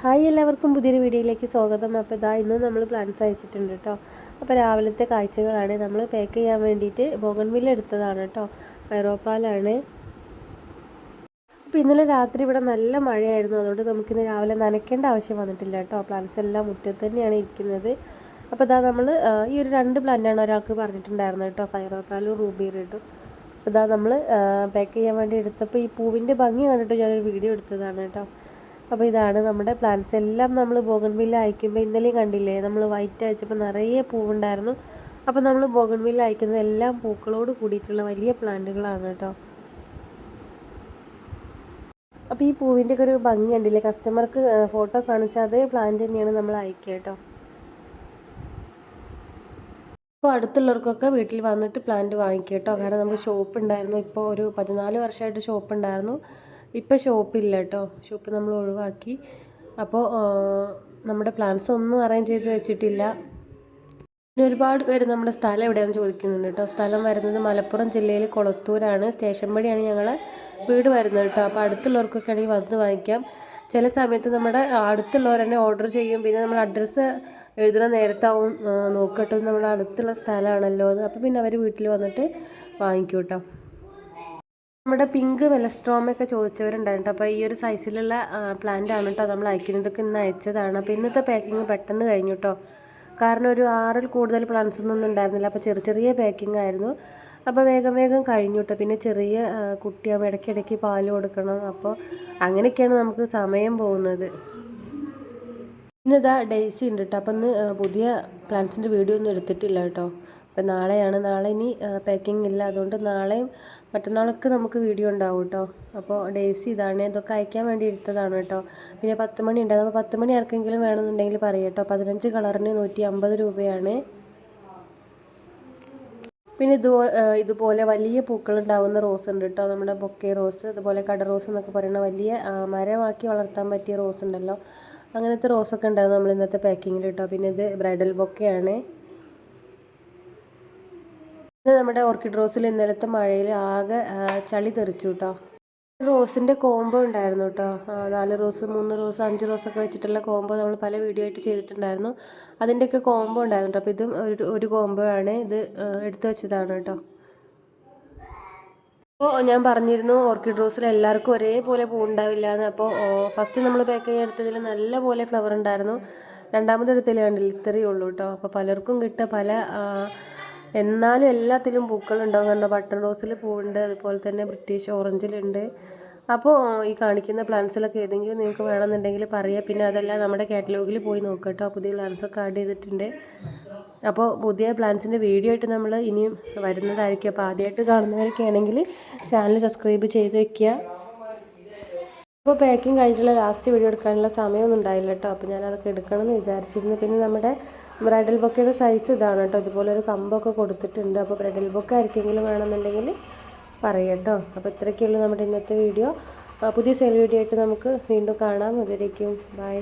Hi എല്ലാവർക്കും പുതിയൊരു വീഡിയോയിലേക്ക് സ്വാഗതം. അപ്പോൾ ഇതാ ഇന്ന് നമ്മൾ പ്ലാൻസ് അയച്ചിട്ടുണ്ട് കേട്ടോ അപ്പോൾ രാവിലത്തെ കാഴ്ചകളാണ് നമ്മൾ പാക്ക് ചെയ്യാൻ വേണ്ടിയിട്ട് ബോഗൺവില്ല എടുത്തതാണ് കേട്ടോ ഐറോപ്പാലാണ് അപ്പോൾ ഇന്നലെ രാത്രി ഇവിടെ നല്ല മഴയായിരുന്നു. അതുകൊണ്ട് നമുക്ക് ഇന്ന് രാവിലെ നനയ്ക്കേണ്ട ആവശ്യം വന്നിട്ടില്ല കേട്ടോ പ്ലാന്റ്സ് എല്ലാം മുറ്റത്ത് തന്നെയാണ് ഇരിക്കുന്നത്. അപ്പോൾ ഇതാ നമ്മൾ ഈ ഒരു രണ്ട് പ്ലാന്റാണ് ഒരാൾക്ക് പറഞ്ഞിട്ടുണ്ടായിരുന്നത് കേട്ടോ ഫൈറോപ്പാലും റൂബി റെഡും അപ്പോൾ ഇതാ നമ്മൾ പാക്ക് ചെയ്യാൻ വേണ്ടി എടുത്തപ്പോൾ ഈ പൂവിന്റെ ഭംഗി കണ്ടിട്ട് ഞാനൊരു വീഡിയോ എടുത്തതാണ് കേട്ടോ അപ്പോൾ ഇതാണ് നമ്മുടെ പ്ലാന്റ്സ് എല്ലാം നമ്മൾ ബോഗൺവില്ല അയക്കുമ്പോൾ ഇന്നലെയും കണ്ടില്ലേ? നമ്മൾ വൈറ്റ് അയച്ചപ്പോൾ നിറയെ പൂവുണ്ടായിരുന്നു. അപ്പോൾ നമ്മൾ ബോഗൺവില്ല അയക്കുന്നത് എല്ലാം പൂക്കളോട് കൂടിയിട്ടുള്ള വലിയ പ്ലാന്റുകളാണ് കേട്ടോ. അപ്പോൾ ഈ പൂവിന്റെ ഒക്കെ ഒരു ഭംഗി കണ്ടില്ലേ? കസ്റ്റമർക്ക് ഫോട്ടോ കാണിച്ചാൽ അതേ പ്ലാന്റ് തന്നെയാണ് നമ്മൾ അയക്കുക കേട്ടോ. അപ്പോൾ അടുത്തുള്ളവർക്കൊക്കെ വീട്ടിൽ വന്നിട്ട് പ്ലാന്റ് വാങ്ങിക്കുക കേട്ടോ. കാരണം നമുക്ക് ഷോപ്പ് ഉണ്ടായിരുന്നു. ഇപ്പോൾ ഒരു പതിനാല് വർഷമായിട്ട് ഷോപ്പ് ഉണ്ടായിരുന്നു. ഇപ്പോൾ ഷോപ്പില്ല കേട്ടോ ഷോപ്പ് നമ്മൾ ഒഴിവാക്കി. അപ്പോൾ നമ്മുടെ പ്ലാൻസ് ഒന്നും അറേഞ്ച് ചെയ്ത് വെച്ചിട്ടില്ല. പിന്നെ ഒരുപാട് പേര് നമ്മുടെ സ്ഥലം എവിടെയാണെന്ന് ചോദിക്കുന്നുണ്ട് കേട്ടോ സ്ഥലം വരുന്നത് മലപ്പുറം ജില്ലയിൽ കൊളത്തൂരാണ്. സ്റ്റേഷൻ വഴിയാണ് ഞങ്ങൾ വീട് വരുന്നത് കേട്ടോ അപ്പോൾ അടുത്തുള്ളവർക്കൊക്കെ ആണെങ്കിൽ വന്ന് വാങ്ങിക്കാം. ചില സമയത്ത് നമ്മുടെ അടുത്തുള്ളവർ തന്നെ ഓർഡർ ചെയ്യും. പിന്നെ നമ്മൾ അഡ്രസ്സ് എഴുതുന്ന നേരത്താവും നോക്കട്ടെ. നമ്മുടെ അടുത്തുള്ള സ്ഥലമാണല്ലോ അപ്പോൾ പിന്നെ അവർ വീട്ടിൽ വന്നിട്ട് വാങ്ങിക്കും കേട്ടോ നമ്മുടെ പിങ്ക് വെലസ്ട്രോമൊക്കെ ചോദിച്ചവരുണ്ടായിരുന്നു അപ്പോൾ ഈ ഒരു സൈസിലുള്ള പ്ലാന്റ് ആണ് കേട്ടോ നമ്മൾ അയക്കുന്നതൊക്കെ ഇന്ന് അയച്ചതാണ്. അപ്പോൾ ഇന്നത്തെ പാക്കിങ് പെട്ടെന്ന് കഴിഞ്ഞു കേട്ടോ. കാരണം ഒരു ആറിൽ കൂടുതൽ പ്ലാന്റ്സ് ഒന്നും ഉണ്ടായിരുന്നില്ല. അപ്പോൾ ചെറിയ ചെറിയ പാക്കിംഗ് ആയിരുന്നു. അപ്പോൾ വേഗം വേഗം കഴിഞ്ഞു കേട്ടോ. പിന്നെ ചെറിയ കുട്ടിയാകുമ്പോൾ ഇടയ്ക്കിടയ്ക്ക് പാൽ കൊടുക്കണം. അപ്പോൾ അങ്ങനെയൊക്കെയാണ് നമുക്ക് സമയം പോകുന്നത്. ഇന്നിതാ ഡേയ്സി ഉണ്ട് കേട്ടോ. അപ്പം ഇന്ന് പുതിയ പ്ലാന്റ്സിന്റെ വീഡിയോ ഒന്നും എടുത്തിട്ടില്ല കേട്ടോ. അപ്പം നാളെയാണ്. നാളെ ഇനി പാക്കിംഗ് ഇല്ല. അതുകൊണ്ട് നാളെയും മറ്റന്നാളൊക്കെ നമുക്ക് വീഡിയോ ഉണ്ടാവും കേട്ടോ അപ്പോൾ ഡേയ്സി ഇതാണ്. ഇതൊക്കെ അയക്കാൻ വേണ്ടി എടുത്തതാണ് കേട്ടോ പിന്നെ പത്ത് മണി ഉണ്ട്. അപ്പോൾ പത്ത് മണി ആർക്കെങ്കിലും വേണമെന്നുണ്ടെങ്കിൽ പറയാം കേട്ടോ പതിനഞ്ച് കളറിന് നൂറ്റി അമ്പത് രൂപയാണ്. പിന്നെ ഇതുപോലെ ഇതുപോലെ വലിയ പൂക്കളുണ്ടാവുന്ന റോസ് ഉണ്ട് കേട്ടോ നമ്മുടെ ബൊക്കെ റോസ് അതുപോലെ കട റോസ് എന്നൊക്കെ പറയുന്ന വലിയ മരമാക്കി വളർത്താൻ പറ്റിയ റോസ് ഉണ്ടല്ലോ. അങ്ങനത്തെ റോസൊക്കെ ഉണ്ടായിരുന്നു നമ്മൾ ഇന്നത്തെ പാക്കിങ്ങിൽ കേട്ടോ പിന്നെ ഇത് ബ്രൈഡൽ ബൊക്കെയാണ്. ഇത് നമ്മുടെ ഓർക്കിഡ് റോസിൽ ഇന്നലത്തെ മഴയിൽ ആകെ ചളി തെറിച്ചു കേട്ടോ റോസിന്റെ കോംബോ ഉണ്ടായിരുന്നു കേട്ടോ നാല് റോസ് മൂന്ന് റോസ് അഞ്ച് റോസൊക്കെ വെച്ചിട്ടുള്ള കോംബോ നമ്മൾ പല വീഡിയോ ആയിട്ട് ചെയ്തിട്ടുണ്ടായിരുന്നു. അതിന്റെയൊക്കെ കോംബോ ഉണ്ടായിരുന്നു കേട്ടോ അപ്പോൾ ഇതും ഒരു ഒരു കോംബോ ആണ്. ഇത് എടുത്തു വെച്ചതാണ് കേട്ടോ അപ്പോൾ ഞാൻ പറഞ്ഞിരുന്നു ഓർക്കിഡ് റോസിൽ എല്ലാവർക്കും ഒരേപോലെ പൂ ഉണ്ടാവില്ല എന്ന് അപ്പോൾ ഫസ്റ്റ് നമ്മൾ പാക്ക് എടുത്തതിൽ നല്ല പോലെ ഫ്ലവർ ഉണ്ടായിരുന്നു. രണ്ടാമത് എടുത്തതിൽ കണ്ടില്ല ഇത്രയേ ഉള്ളൂ കേട്ടോ അപ്പോൾ പലർക്കും കിട്ടുക പല എന്നാലും എല്ലാത്തിലും പൂക്കളുണ്ടാവും. കാരണം ബട്ടൺ റോസിൽ പൂവുണ്ട്. അതുപോലെ തന്നെ ബ്രിട്ടീഷ് ഓറഞ്ചിലുണ്ട്. അപ്പോൾ ഈ കാണിക്കുന്ന പ്ലാന്റ്സിലൊക്കെ ഏതെങ്കിലും നിങ്ങൾക്ക് വേണമെന്നുണ്ടെങ്കിൽ പറയാം. പിന്നെ അതെല്ലാം നമ്മുടെ കാറ്റലോഗിൽ പോയി നോക്കട്ടോ. പുതിയ പ്ലാന്റ്സൊക്കെ ആഡ് ചെയ്തിട്ടുണ്ട്. അപ്പോൾ പുതിയ പ്ലാന്റ്സിന്റെ വീഡിയോ ആയിട്ട് നമ്മൾ ഇനിയും വരുന്നതായിരിക്കും. അപ്പോൾ ആദ്യമായിട്ട് കാണുന്നവരൊക്കെ ആണെങ്കിൽ ചാനൽ സബ്സ്ക്രൈബ് ചെയ്ത് വെക്കുക. അപ്പോൾ പാക്കിംഗ് കഴിഞ്ഞിട്ടുള്ള ലാസ്റ്റ് വീഡിയോ എടുക്കാനുള്ള സമയമൊന്നും ഉണ്ടായില്ല കേട്ടോ അപ്പോൾ ഞാൻ അതൊക്കെ എടുക്കണമെന്ന് വിചാരിച്ചിരുന്നു. പിന്നെ നമ്മുടെ ബ്രൈഡൽ ബൊക്കയുടെ സൈസ് ഇതാണ് കേട്ടോ ഇതുപോലെ ഒരു കമ്പൊക്കെ കൊടുത്തിട്ടുണ്ട്. അപ്പോൾ ബ്രൈഡൽ ബൊക്ക ആർക്കെങ്കിലും വേണമെന്നുണ്ടെങ്കിൽ പറയട്ടോ അപ്പോൾ ഇത്രയൊക്കെയുള്ളൂ നമ്മുടെ ഇന്നത്തെ വീഡിയോ പുതിയ സെൽ വീഡിയോ ആയിട്ട് നമുക്ക് വീണ്ടും കാണാം. അതിലേക്കും ബൈ